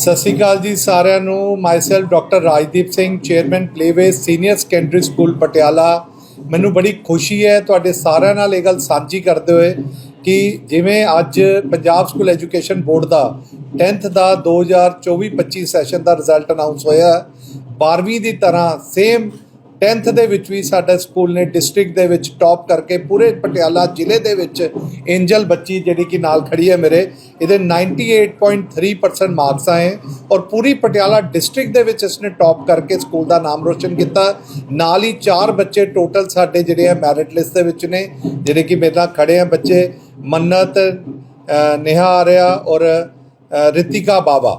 ਸਤਿ ਸ਼੍ਰੀ ਅਕਾਲ ਜੀ ਸਾਰਿਆਂ ਨੂੰ। Myself doctor Rajdeep Singh chairman Playway senior secondary school Patiala. ਮੈਨੂੰ ਬੜੀ ਖੁਸ਼ੀ ਹੈ ਤੁਹਾਡੇ ਸਾਰਿਆਂ ਨਾਲ ਇਹ ਗੱਲ ਸਾਂਝੀ ਕਰਦੇ ਹੋਏ ਕਿ ਜਿਵੇਂ ਅੱਜ ਪੰਜਾਬ ਸਕੂਲ ਐਜੂਕੇਸ਼ਨ ਬੋਰਡ ਦਾ 10th ਦਾ 2024-25 ਸੈਸ਼ਨ ਦਾ ਰਿਜ਼ਲਟ ਅਨਾਉਂਸ ਹੋਇਆ। 12ਵੀਂ ਦੀ ਤਰ੍ਹਾਂ ਸੇਮ 10th ਦੇ ਵਿੱਚ ਵੀ ਸਾਡਾ ਸਕੂਲ ਨੇ ਡਿਸਟ੍ਰਿਕਟ ਦੇ ਵਿੱਚ ਟੌਪ ਕਰਕੇ ਪੂਰੇ ਪਟਿਆਲਾ ਜ਼ਿਲ੍ਹੇ ਦੇ ਵਿੱਚ ਐਂਜਲ ਬੱਚੀ ਜਿਹੜੀ ਕਿ ਨਾਲ ਖੜੀ ਹੈ ਮੇਰੇ ਇਹਦੇ 98.3% ਮਾਰਕਸ ਆਏ ਔਰ ਪੂਰੀ ਪਟਿਆਲਾ ਡਿਸਟ੍ਰਿਕਟ ਦੇ ਵਿੱਚ ਇਸਨੇ ਟੌਪ ਕਰਕੇ ਸਕੂਲ ਦਾ ਨਾਮ ਰੋਸ਼ਨ ਕੀਤਾ। ਨਾਲ ਹੀ ਚਾਰ ਬੱਚੇ ਟੋਟਲ ਸਾਡੇ ਜਿਹੜੇ ਆ ਮੈਰਿਟ ਲਿਸਟ ਦੇ ਵਿੱਚ ਨੇ ਜਿਹੜੇ ਕਿ ਮੇਰੇ ਨਾਲ ਖੜੇ ਆ ਬੱਚੇ ਮੰਨਤ ਅ, ਨੇਹਾ ਆਰਿਆ ਔਰ ਰਿਤਿਕਾ ਬਾਬਾ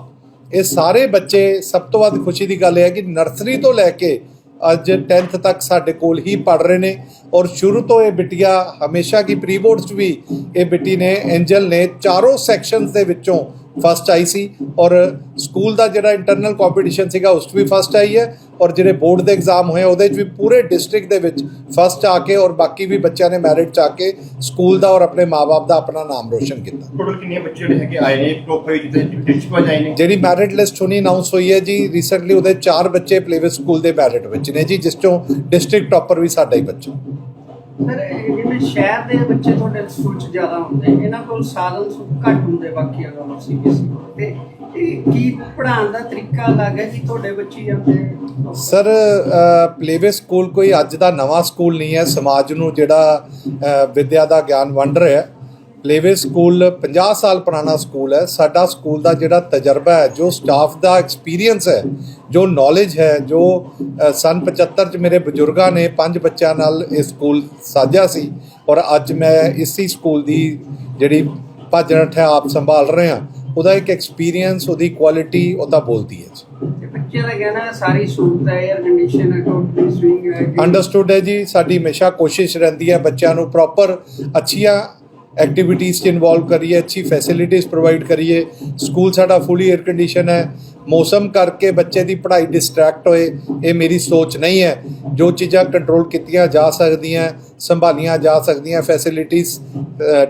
ਇਹ ਸਾਰੇ ਬੱਚੇ ਸਭ ਤੋਂ ਵੱਧ ਖੁਸ਼ੀ ਦੀ ਗੱਲ ਇਹ ਹੈ ਕਿ ਨਰਸਰੀ ਤੋਂ ਲੈ ਕੇ ਅੱਜ 10th ਤੱਕ ਸਾਡੇ ਕੋਲ ਹੀ ਪੜ ਰਹੇ ਨੇ ਔਰ ਸ਼ੁਰੂ ਤੋਂ ਇਹ ਬਿਟੀਆ ਹਮੇਸ਼ਾ ਕੀ ਪ੍ਰੀ ਬੋਰਡਸ 'ਚ ਵੀ ਇਹ ਬਿੱਟੀ ਨੇ ਐਂਜਲ ਨੇ ਚਾਰੋਂ ਸੈਕਸ਼ਨਸ ਦੇ ਵਿੱਚੋਂ ਫਸਟ ਆਈ ਸੀ ਔਰ ਸਕੂਲ ਦਾ ਜਿਹੜਾ ਇੰਟਰਨਲ ਕੰਪੀਟੀਸ਼ਨ ਸੀਗਾ ਉਸ 'ਚ ਵੀ ਫਸਟ ਆਈ ਹੈ ਔਰ ਜਿਹੜੇ ਬੋਰਡ ਦੇ ਐਗਜ਼ਾਮ ਹੋਏ ਉਹਦੇ 'ਚ ਵੀ ਪੂਰੇ ਡਿਸਟ੍ਰਿਕਟ ਦੇ ਵਿੱਚ ਫਸਟ ਆ ਕੇ ਔਰ ਬਾਕੀ ਵੀ ਬੱਚਿਆਂ ਨੇ ਮੈਰਿਟ 'ਚ ਆ ਕੇ ਸਕੂਲ ਦਾ ਔਰ ਆਪਣੇ ਮਾਪੇ ਦਾ ਆਪਣਾ ਨਾਮ ਰੋਸ਼ਨ ਕੀਤਾ। ਟੋਟਲ ਕਿੰਨੇ ਬੱਚੇ ਜਿਹੜੇ ਹੈਗੇ ਆਏ ਨੇ? ਟੋਪ ਹੋਏ ਜਿੱਥੇ ਡਿਸਟ੍ਰਿਕਟ ਆਏ ਨੇ? ਜਿਹੜੀ ਮੈਰਿਟ ਲਿਸਟ ਹੁਣੀ ਅਨਾਉਂਸ ਹੋਈ ਹੈ ਜੀ ਰੀਸੈਂਟਲੀ ਉਹਦੇ ਚਾਰ ਬੱਚੇ ਪਲੇਵੇ ਸਕੂਲ ਦੇ ਮੈਰਿਟ ਵਿੱਚ ਨੇ ਜੀ ਜਿਸ ਚੋਂ ਡਿਸਟ੍ਰਿਕਟ ਟੌਪਰ ਵੀ ਸਾਡਾ ਹੀ ਬੱਚਾ। ਸਰ ਸ਼ਹਿਰ ਦੇ ਬੱਚੇ ਤੁਹਾਡੇ ਸਕੂਲ 'ਚ ਜ਼ਿਆਦਾ ਹੁੰਦੇ ਇਹਨਾਂ ਕੋਲ ਸਾਧਨ ਘੱਟ ਹੁੰਦੇ ਬਾਕੀਆਂ ਨਾਲੋਂ ਸੀਬੀਐਸਈ ਤੇ ਇਹ ਕੀ ਪੜ੍ਹਾਉਣ ਦਾ ਤਰੀਕਾ ਅਲੱਗ ਹੈ ਕਿ ਤੁਹਾਡੇ ਬੱਚੇ ਜਾਂਦੇ ਸਰ ਪਲੇਵੇ ਸਕੂਲ ਕੋਈ ਅੱਜ ਦਾ ਨਵਾਂ ਸਕੂਲ ਨਹੀਂ ਹੈ, ਸਮਾਜ ਨੂੰ ਜਿਹੜਾ ਵਿਦਿਆ ਦਾ ਗਿਆਨ ਵੰਡ ਰਿਹਾ ਹੈ। ਪਲੇਵੇ ਸਕੂਲ 50 ਸਾਲ ਪੁਰਾਣਾ ਸਕੂਲ ਹੈ। ਸਾਡਾ ਸਕੂਲ ਦਾ ਜਿਹੜਾ ਤਜਰਬਾ ਹੈ ਜੋ ਸਟਾਫ ਦਾ ਐਕਸਪੀਰੀਅੰਸ ਹੈ ਜੋ ਨੌਲੇਜ ਹੈ ਜੋ ਸਨ 75 ਚ ਮੇਰੇ ਬਜ਼ੁਰਗਾਂ ਨੇ ਪੰਜ ਬੱਚਿਆਂ ਨਾਲ ਇਹ ਸਕੂਲ ਸਾਜਿਆ ਸੀ ਔਰ ਅੱਜ ਮੈਂ ਇਸੇ ਸਕੂਲ ਦੀ ਜਿਹੜੀ ਭੱਜ ਹੈ ਆਪ ਸੰਭਾਲ ਰਹੇ ਹਾਂ। ਉਹਦਾ ਇੱਕ ਐਕਸਪੀਰੀਅੰਸ ਉਹਦੀ ਕੁਆਲਿਟੀ ਉਹ ਤਾਂ ਬੋਲਦੀ ਹੈ ਜੀ। ਬੱਚੇ ਦਾ ਕਹਿਣਾ ਸਾਰੀ ਸਹੂਲਤ ਹੈ 에ਅਰ ਕੰਡੀਸ਼ਨ ਹੈ ਟੋਟਲੀ ਸਵਿੰਗ ਹੈ ਅੰਡਰਸਟੂਡ ਹੈ ਜੀ ਸਾਡੀ ਹਮੇਸ਼ਾ ਕੋਸ਼ਿਸ਼ ਰਹਿੰਦੀ ਹੈ ਬੱਚਿਆਂ ਨੂੰ ਪ੍ਰੋਪਰ ਅੱਛੀਆਂ ਐਕਟੀਵਿਟੀਜ਼ 'ਚ ਇਨਵੋਲਵ ਕਰੀਏ, ਅੱਛੀ ਫੈਸਿਲਿਟੀਜ਼ ਪ੍ਰੋਵਾਈਡ ਕਰੀਏ। ਸਕੂਲ ਸਾਡਾ ਫੁੱਲੀ 에ਅਰ ਕੰਡੀਸ਼ਨ ਹੈ। ਮੌਸਮ ਕਰਕੇ ਬੱਚੇ ਦੀ ਪੜ੍ਹਾਈ ਡਿਸਟਰੈਕਟ ਹੋਏ, ਇਹ ਮੇਰੀ ਸੋਚ ਨਹੀਂ ਹੈ। ਜੋ ਚੀਜ਼ਾਂ ਕੰਟਰੋਲ ਕੀਤੀਆਂ ਜਾ ਸਕਦੀਆਂ, ਸੰਭਾਲੀਆਂ ਜਾ ਸਕਦੀਆਂ ਫੈਸਿਲਿਟੀਜ਼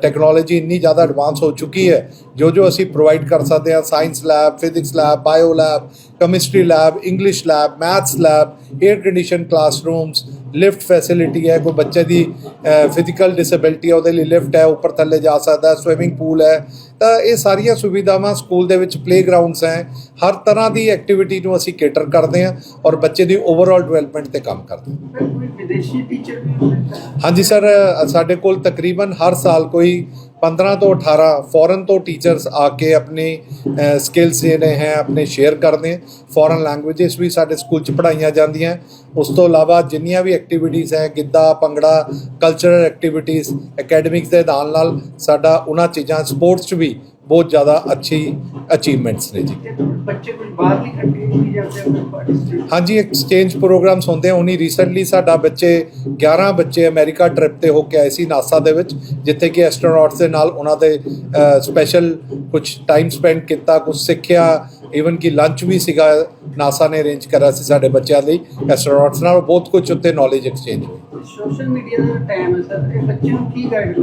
ਟੈਕਨੋਲੋਜੀ ਇੰਨੀ ਜ਼ਿਆਦਾ ਐਡਵਾਂਸ ਹੋ ਚੁੱਕੀ ਹੈ। ਜੋ ਜੋ ਅਸੀਂ ਪ੍ਰੋਵਾਈਡ ਕਰ ਸਕਦੇ ਹਾਂ science lab physics lab bio lab chemistry lab English lab maths lab air condition classrooms lift facility ਹੈ ਕੋਈ ਬੱਚੇ ਦੀ ਫਿਜ਼ੀਕਲ ਡਿਸੇਬਿਲਟੀ ਹੈ ਉਹਦੇ ਲਈ ਲਿਫਟ ਹੈ ਉੱਪਰ ਥੱਲੇ ਜਾ ਸਕਦਾ ਹੈ ਸਵਿਮਿੰਗ ਪੂਲ ਹੈ। ਤਾਂ ਇਹ ਸਾਰੀਆਂ ਸੁਵਿਧਾਵਾਂ ਸਕੂਲ ਦੇ ਵਿੱਚ ਪਲੇਗਰਾਉਂਡਸ ਹੈ। ਹਰ ਤਰ੍ਹਾਂ ਦੀ ਐਕਟੀਵਿਟੀ ਨੂੰ ਅਸੀਂ ਕੇਟਰ ਕਰਦੇ ਹਾਂ ਔਰ ਬੱਚੇ ਦੀ ਓਵਰਆਲ ਡਿਵੈਲਪਮੈਂਟ ਤੇ ਕੰਮ ਕਰਦੇ ਹਾਂ। ਵਿਦੇਸ਼ੀ ਟੀਚਰ ਵੀ ਹਾਂਜੀ ਸਰ ਸਾਡੇ ਕੋਲ ਤਕਰੀਬਨ ਹਰ ਸਾਲ ਕੋਈ 15 ਤੋਂ 18 ਫੋਰਨ ਤੋਂ ਟੀਚਰਸ ਆ ਕੇ ਆਪਣੀ ਸਕਿੱਲਸ ਜਿਹੜੇ ਹੈ ਆਪਣੇ ਸ਼ੇਅਰ ਕਰਦੇ ਫੋਰਨ ਲੈਂਗੁਏਜਸ ਵੀ ਸਾਡੇ ਸਕੂਲ 'ਚ ਪੜ੍ਹਾਈਆਂ ਜਾਂਦੀਆਂ ਉਸ ਤੋਂ ਇਲਾਵਾ ਜਿੰਨੀਆਂ ਵੀ ਐਕਟੀਵਿਟੀਜ਼ ਹੈ, Giddha, Bhangra cultural activities academics ਦੇ ਨਾਲ ਨਾਲ ਸਾਡਾ ਉਹਨਾਂ ਚੀਜ਼ਾਂ ਸਪੋਰਟਸ 'ਚ ਵੀ ਬਹੁਤ ਜ਼ਿਆਦਾ ਅੱਛੀ ਅਚੀਵਮੈਂਟਸ ਨੇ ਜੀ। ਬੱਚੇ ਕੋਈ ਬਾਹਰਲੀ ਕੰਟਰੀ ਵੀ ਜਾਂਦੇ ਹਾਂਜੀ ਐਕਸਚੇਂਜ ਪ੍ਰੋਗਰਾਮਸ ਹੁੰਦੇ ਆ ਹੁਣੀ ਰੀਸੈਂਟਲੀ ਸਾਡਾ ਬੱਚੇ 11 ਬੱਚੇ ਅਮਰੀਕਾ ਟ੍ਰਿਪ ਤੇ ਹੋ ਕੇ ਆਏ ਸੀ ਨਾਸਾ ਦੇ ਵਿੱਚ ਜਿੱਥੇ ਕਿ ਐਸਟਰੋਨੌਟਸ ਦੇ ਨਾਲ ਉਹਨਾਂ ਦੇ ਸਪੈਸ਼ਲ ਕੁਝ ਟਾਈਮ ਸਪੈਂਡ ਕੀਤਾ ਕੁਝ ਸਿੱਖਿਆ ਈਵਨ ਕਿ ਲੰਚ ਵੀ ਸੀਗਾ ਨਾਸਾ ਨੇ ਅਰੇਂਜ ਕਰਿਆ ਸੀ ਸਾਡੇ ਬੱਚਿਆਂ ਲਈ ਐਸਟਰੋਨੌਟਸ ਨਾਲ ਬਹੁਤ ਕੁਝ ਉੱਤੇ ਨੌਲੇਜ ਐਕਸਚੇਂਜ ਹੋਈ। ਸੋਸ਼ਲ ਮੀਡੀਆ ਦਾ ਟਾਈਮ ਹੈ ਸਰ, ਇਹ ਬੱਚੇ ਨੂੰ ਕੀ ਗਾਈਡ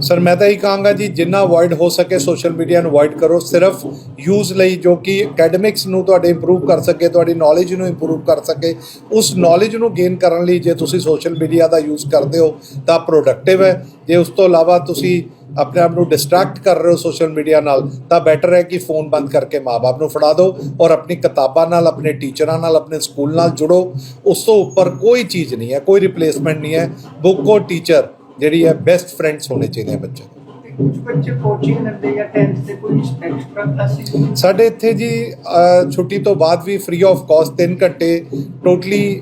ਸਰ ਮੈਂ ਤਾਂ ਇਹ ਕਹਾਂਗਾ ਜੀ, ਜਿੰਨਾ ਅਵੋਇਡ ਹੋ ਸਕੇ ਸੋਸ਼ਲ ਮੀਡੀਆ ਨੂੰ ਅਵੋਇਡ ਕਰੋ, ਸਿਰਫ ਯੂਜ਼ ਲਈ ਜੋ ਕਿ ਅਕੈਡਮਿਕਸ ਨੂੰ ਤੁਹਾਡੇ ਇੰਪਰੂਵ ਕਰ ਸਕੇ, ਤੁਹਾਡੀ ਨੌਲੇਜ ਨੂੰ ਇੰਪਰੂਵ ਕਰ ਸਕੇ, ਉਸ ਨੌਲੇਜ ਨੂੰ ਗੇਨ ਕਰਨ ਲਈ ਜੇ ਤੁਸੀਂ ਸੋਸ਼ਲ ਮੀਡੀਆ ਦਾ ਯੂਜ਼ ਕਰਦੇ ਹੋ, ਤਾਂ ਪ੍ਰੋਡਕਟਿਵ ਹੈ। ਜੇ ਉਸ ਤੋਂ ਇਲਾਵਾ ਤੁਸੀਂ ਆਪਣੇ ਆਪ ਨੂੰ ਡਿਸਟਰੈਕਟ ਕਰ ਰਹੇ ਹੋ ਸੋਸ਼ਲ ਮੀਡੀਆ ਨਾਲ, ਤਾਂ ਬੈਟਰ ਹੈ ਕਿ ਫੋਨ ਬੰਦ ਕਰਕੇ ਮਾਪੇ ਨੂੰ ਫੜਾ ਦਿਓ ਔਰ ਆਪਣੀ ਕਿਤਾਬਾਂ ਨਾਲ, ਆਪਣੇ ਟੀਚਰਾਂ ਨਾਲ, ਆਪਣੇ ਸਕੂਲ ਨਾਲ ਜੁੜੋ। ਉਸ ਤੋਂ ਉੱਪਰ ਕੋਈ ਚੀਜ਼ ਨਹੀਂ ਹੈ, ਕੋਈ ਰਿਪਲੇਸਮੈਂਟ ਨਹੀਂ ਹੈ। ਬੁੱਕ ਔਰ ਟੀਚਰ ਜਿਹੜੀ ਹੈ ਬੈਸਟ ਫਰੈਂਡਸ ਹੋਣੇ ਚਾਹੀਦੇ ਆ ਬੱਚੇ ਕੁਝ ਬੱਚੇ ਕੋਚਿੰਗ ਲੈਂਦੇ ਜਾਂ 10th ਤੇ ਕੋਈ ਐਕਸਟਰਾ ਕਲਾਸਿਸ ਸਾਡੇ ਇੱਥੇ ਜੀ ਛੁੱਟੀ ਤੋਂ ਬਾਅਦ ਵੀ ਫ੍ਰੀ ਆਫ ਕਾਸਟ 3 ਘੰਟੇ ਟੋਟਲੀ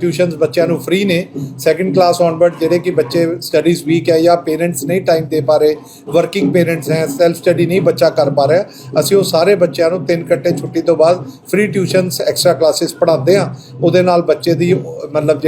ਟਿਊਸ਼ਨਸ ਬੱਚਿਆਂ ਨੂੰ ਫ੍ਰੀ ਨੇ। ਸੈਕੰਡ ਕਲਾਸ ਔਨਵਰਡ ਜਿਹੜੇ ਕਿ ਬੱਚੇ ਸਟੱਡੀਜ਼ ਵੀਕ ਹੈ ਜਾਂ ਪੇਰੈਂਟਸ ਨਹੀਂ ਟਾਈਮ ਦੇ ਪਾ ਰਹੇ ਵਰਕਿੰਗ ਪੇਰੈਂਟਸ ਹੈ ਸੈਲਫ ਸਟੱਡੀ ਨਹੀਂ ਬੱਚਾ ਕਰ ਪਾ ਰਿਹਾ, ਅਸੀਂ ਉਹ ਸਾਰੇ ਬੱਚਿਆਂ ਨੂੰ 3 ਘੰਟੇ ਛੁੱਟੀ ਤੋਂ ਬਾਅਦ ਫ੍ਰੀ ਟਿਊਸ਼ਨਸ ਐਕਸਟਰਾ ਕਲਾਸਿਸ ਪੜ੍ਹਾਉਂਦੇ ਆ ਉਹਦੇ ਨਾਲ ਬੱਚੇ ਦੀ, ਮਤਲਬ